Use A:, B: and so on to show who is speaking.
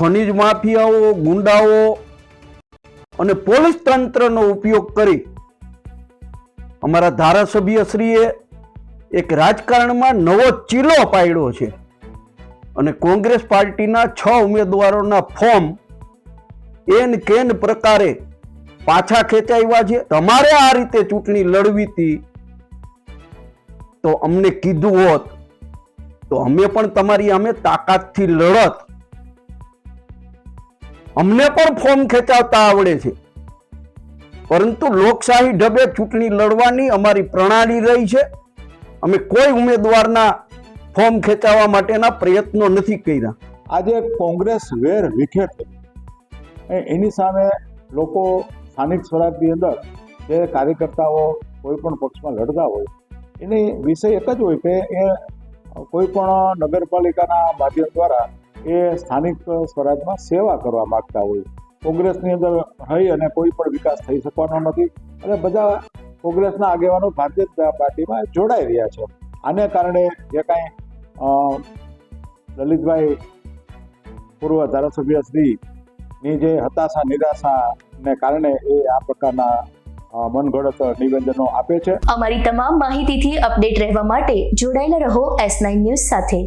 A: ખનિજ માફિયાઓ, ગુંડાઓ અને પોલીસ તંત્રનો ઉપયોગ કરી અમારા ધારાસભ્યશ્રીએ એક રાજકારણમાં નવો ચીલો પાડ્યો છે અને કોંગ્રેસ પાર્ટીના છ ઉમેદવારોના ફોર્મ એન કેન પ્રકારે પાછા ખેંચાવ્યા છે. તમારે આ રીતે ચૂંટણી લડવી હતી તો અમને કીધું હોત તો અમે પણ તમારી અમે તાકાતથી લડત અમને પણ ફોર્મ ખેંચાવતા આવડે છે. પરંતુ લોકશાહી ઢબે ચૂંટણી લડવાની અમારી પ્રણાલી રહી છે. અમે કોઈ ઉમેદવારના ફોર્મ ખેંચાવવા માટેના પ્રયત્નો નથી કર્યા.
B: આજે કોંગ્રેસ વેર વિખેર થઈ એની સામે લોકો સ્થાનિક સ્વરાજની અંદર જે કાર્યકર્તાઓ કોઈ પણ પક્ષમાં લડતા હોય, એની વિષય એક જ હોય કે એ કોઈ પણ નગરપાલિકાના માધ્યમ દ્વારા એ સ્થાનિક સ્વરાજમાં સેવા કરવા માગતા હોય. કોંગ્રેસની અંદર રહી અને કોઈ પણ વિકાસ થઈ શકવાનો નથી. અને બધા કોંગ્રેસના આગેવાનો ભારતીય જનતા પાર્ટીમાં જોડાઈ રહ્યા છે. આને કારણે જે કાંઈ લલિતભાઈ પૂર્વ ધારાસભ્ય શ્રીની જે હતાશા, નિરાશાને કારણે એ આ પ્રકારના મનગઢત નિવેદનો આપે છે.
C: અમારી તમામ માહિતીથી અપડેટ રહેવા માટે જોડાયેલા રહો એસ નાઇન ન્યૂઝ સાથે.